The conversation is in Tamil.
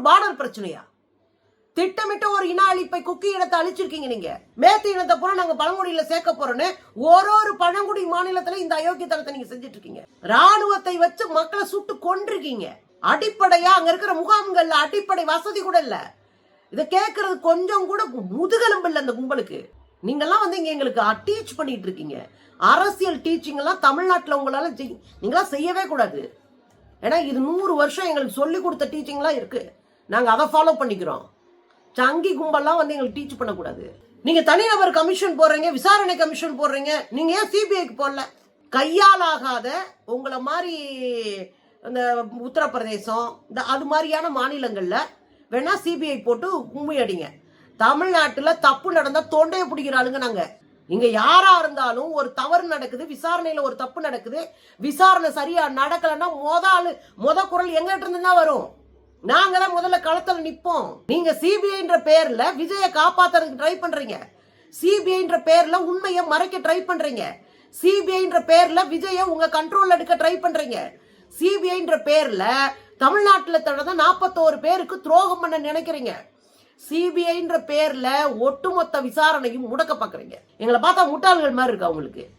ஒரு பார்டர் பிரச்சனையா? திட்டமிட்ட ஒரு இன அழிப்பை குக்கி இனத்தை அழிச்சிருக்கீங்க நீங்க. மேத்து இனத்தை பூரா நாங்க பழங்குடியில சேர்க்க போறோம்னு ஒரு ஒரு பழங்குடி மாநிலத்துல இந்த அயோக்கியத்தனத்தை நீங்க செஞ்சுட்டு இருக்கீங்க ராணுவத்தை வச்சு மக்களை சுட்டு கொண்டிருக்கீங்க அடிப்படையா அங்க இருக்கிற முகாம்கள்ல அடிப்படை வசதி கூட இல்ல. இதை கேட்கறது கொஞ்சம் கூட முதுகெலும்பு இல்லை அந்த கும்பலுக்கு. நீங்கெல்லாம் வந்து இங்க எங்களுக்கு டீச் பண்ணிட்டு இருக்கீங்க அரசியல் டீச்சிங் எல்லாம் தமிழ்நாட்டுல உங்களால செய்- நீங்களாம் செய்யவே கூடாது. ஏன்னா இது நூறு வருஷம் எங்களுக்கு சொல்லி கொடுத்த டீச்சிங்லாம் இருக்கு. நாங்கள் அதை ஃபாலோ பண்ணிக்கிறோம். சங்கி கும்பல்லாம் வந்து எங்களுக்கு டீச் பண்ணக்கூடாது. நீங்கள் தனிநபர் கமிஷன் போடுறீங்க விசாரணை கமிஷன் போடுறீங்க நீங்கள் ஏன் சிபிஐக்கு போடல? கையாலாகாத உங்களை மாதிரி இந்த உத்தரப்பிரதேசம் இந்த அது மாதிரியான மாநிலங்களில் வேணா சிபிஐ போட்டு கும்மி அடிங்க தப்பு நடந்தால் தொண்டையை பிடிக்கிற ஆளுங்க இங்கே இங்க யாரா இருந்தாலும் ஒரு தவறு நடக்குது விசாரணையில ஒரு தப்பு நடக்குது விசாரணை சரியா நடக்கலன்னா மொத ஆளு மொத குரல் எங்கிட்ட இருந்து தான் வரும். நாங்க தான் முதல்ல களத்துல நிப்போம். நீங்க சிபிஐன்ற பேர்ல விஜய காப்பாத்துறதுக்கு ட்ரை பண்றீங்க. சிபிஐன்ற பேர்ல உண்மையை மறைக்க ட்ரை பண்றீங்க. சிபிஐன்ற பேர்ல விஜய உங்க கண்ட்ரோல் எடுக்க ட்ரை பண்றீங்க. சிபிஐன்ற பேர்ல தமிழ்நாட்டுல தடவை நாற்பத்தோரு பேருக்கு துரோகம் பண்ண நினைக்கிறீங்க. சிபிஐன்ற பேர்ல ஒட்டுமொத்த விசாரணையும் முடக்க பாக்குறீங்க. எங்களை பார்த்தா முட்டாள்கள் மாதிரி இருக்கு அவங்களுக்கு